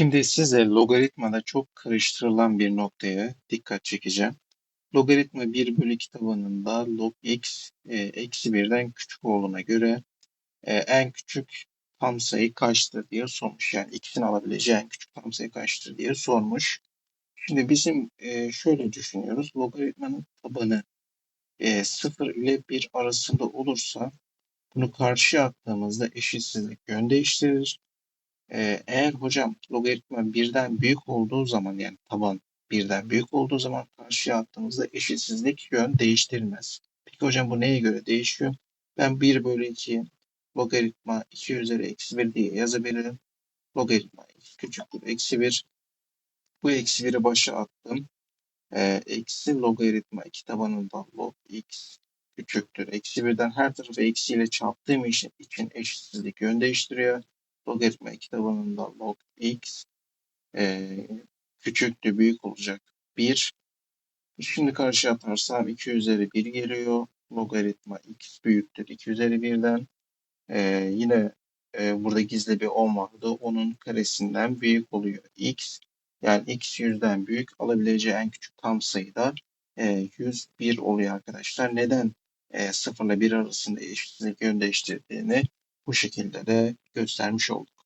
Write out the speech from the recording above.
Şimdi size logaritmada çok karıştırılan bir noktaya dikkat çekeceğim. Logaritma 1 bölü 2 tabanında log x e, eksi 1'den küçük olduğuna göre e, en küçük tam sayı kaçtır diye sormuş. Yani x'in alabileceği en küçük tam sayı kaçtır diye sormuş. Şimdi bizim e, şöyle düşünüyoruz. Logaritmanın tabanı e, 0 ile 1 arasında olursa bunu karşıya attığımızda eşitsizlik yön değiştirir. Ee, eğer hocam logaritma birden büyük olduğu zaman yani taban birden büyük olduğu zaman karşıya attığımızda eşitsizlik yön değiştirmez. Peki hocam bu neye göre değişiyor? Ben 1 bölü 2 logaritma 2 üzeri eksi 1 diye yazabilirim. Logaritma x küçüktür eksi 1. Bu eksi 1'i başa attım. Ee, eksi logaritma 2 tabanından log x küçüktür. Eksi 1'den her tarafı eksiyle çarptığım için eşitsizlik yön değiştiriyor logaritma tabanında log x e, küçüktü büyük olacak 1. Şimdi karşı atarsam 2 üzeri 1 geliyor. Logaritma x büyüktür 2 üzeri 1'den. E, yine e, burada gizli bir 10 vardı. Onun karesinden büyük oluyor x. Yani x 100'den büyük alabileceği en küçük tam sayıda e, 101 oluyor arkadaşlar. Neden e, 0 ile 1 arasında eşitsizlik yön değiştirdiğini bu şekilde de göstermiş olduk.